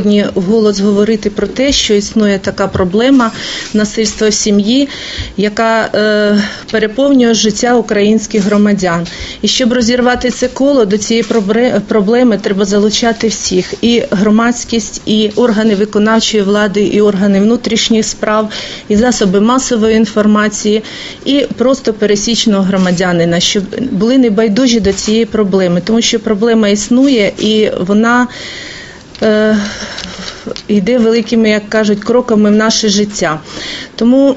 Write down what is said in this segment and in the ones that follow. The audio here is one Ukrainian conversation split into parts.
Сьогодні вголос говорити про те, що існує така проблема насильства в сім'ї, яка е, переповнює життя українських громадян. І щоб розірвати це коло до цієї проблеми, треба залучати всіх і громадськість, і органи виконавчої влади, і органи внутрішніх справ, і засоби масової інформації, і просто пересічного громадянина, щоб були небайдужі до цієї проблеми, тому що проблема існує і вона йде великими, як кажуть, кроками в наше життя. Тому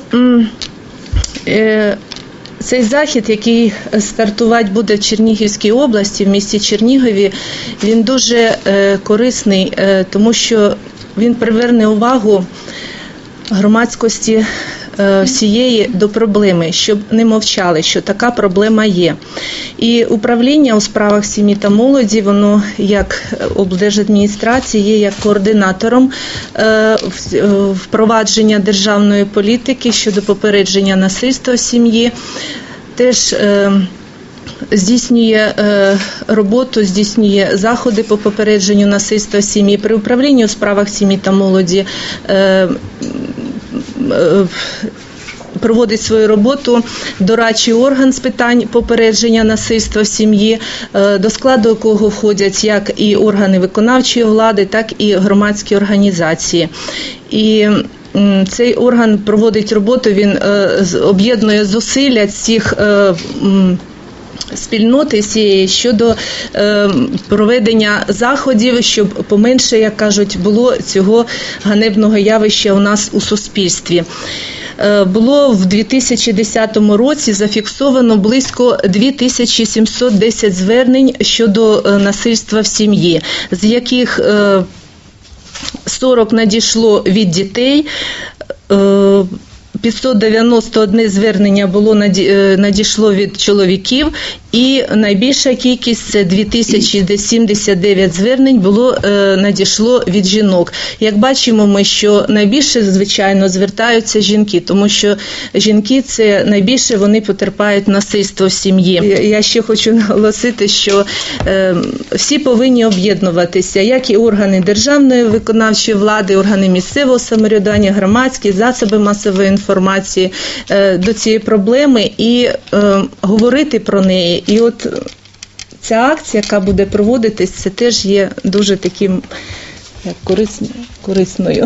е, цей захід, який стартувати буде в Чернігівській області, в місті Чернігові, він дуже е, корисний, е, тому що він приверне увагу громадськості е, всієї до проблеми, щоб не мовчали, що така проблема є. І управління у справах сім'ї та молоді, воно як облдержадміністрації є як координатором е, е, впровадження державної політики щодо попередження насильства в сім'ї. Теж е, здійснює е, роботу, здійснює заходи по попередженню насильства сім'ї при управлінні у справах сім'ї та молоді. Е, Проводить свою роботу дорадчий орган з питань попередження насильства в сім'ї, е, до складу якого входять як і органи виконавчої влади, так і громадські організації. І цей орган проводить роботу, він е, об'єднує зусилля цих спільноти цієї щодо е, проведення заходів, щоб поменше, як кажуть, було цього ганебного явища у нас у суспільстві. Е, Було в 2010 році зафіксовано близько 2710 звернень щодо е, насильства в сім'ї, з яких е, 40 надійшло від дітей. Е, 591 звернення було е, надійшло від чоловіків, і найбільша кількість це 2079 звернень було е, надійшло від жінок. Як бачимо, ми що найбільше звичайно звертаються жінки, тому що жінки це найбільше вони потерпають насильство в сім'ї. Я- Я ще хочу наголосити, що е, всі повинні об'єднуватися, як і органи державної виконавчої влади, органи місцевого самоврядування, громадські засоби масової інформації е, до цієї проблеми і е, говорити про неї. І от ця акція, яка буде проводитись, це теж є дуже таким як корисною.